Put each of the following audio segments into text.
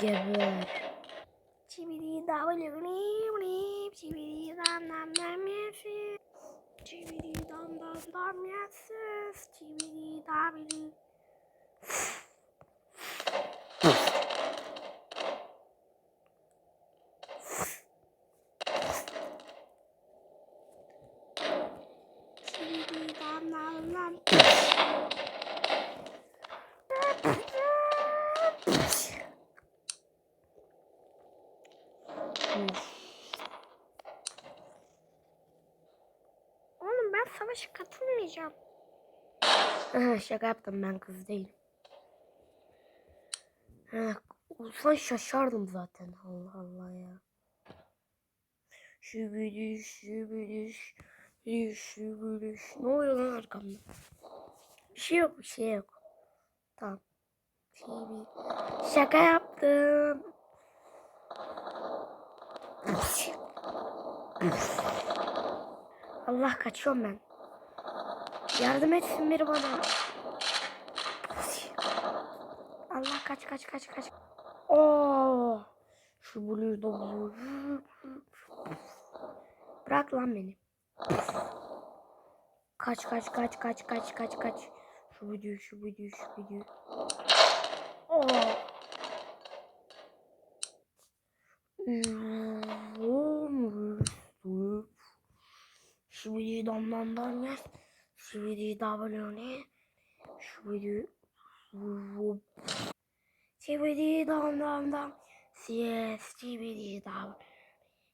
Geber. Çibidi davulu nim çibidi dam dam dam yesin. Çibidi dam dam dam yesin. Çibidi davulu. Çibidi dam dam dam. Oğlum ben savaşa katılmayacağım. Şaka yaptım ben kız değilim. Ha, şaşardım zaten. Allah Allah ya. Şübülüş, şübülüş, şübülüş, şübülüş. Ne oluyor lan arkamda? Bir şey yok, bir şey yok. Tamam. Bir... Şaka yaptım. Allah kaçıyorum ben. Yardım etsin biri bana. Allah kaç kaç kaç kaç. Oo. Şu blues da. Bırak lan beni. Kaç kaç kaç kaç kaç kaç kaç. Şu video şu video şu video. Oo. Şu videoyu damdan yaz. Şu videoyu da böyle Şu videoyu Çividi dam dam dam. Yes, çividi dam.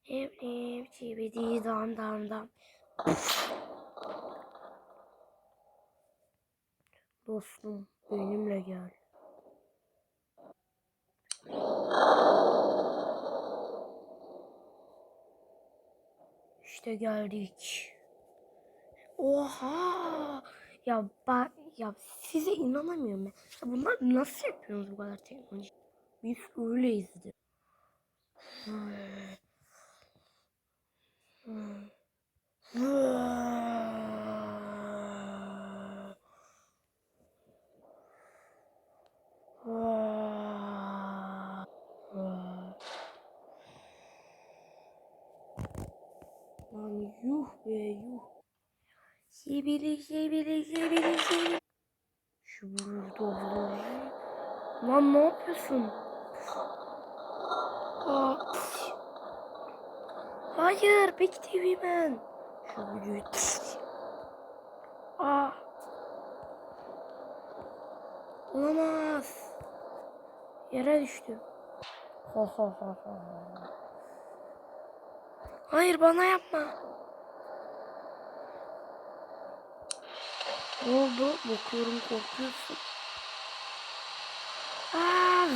Hep hep çividi dam dam dam. Dostum benimle gel. İşte geldik. Oha! Ya ben ya size inanamıyorum ben. Ya bunlar nasıl yapıyorsunuz bu kadar teknoloji? Biz öyleyizdi. Lan yuh be yuh. Şibili şibili şibili şibili. Şu olur. Lan ne yapıyorsun? Aa. Hayır, Big TV ben. Şu büyüğü. Aa. Olamaz. Yere düştü. Ha ha ha ha. Hayır bana yapma. Ne oldu? Bakıyorum korkuyorsun. Aa,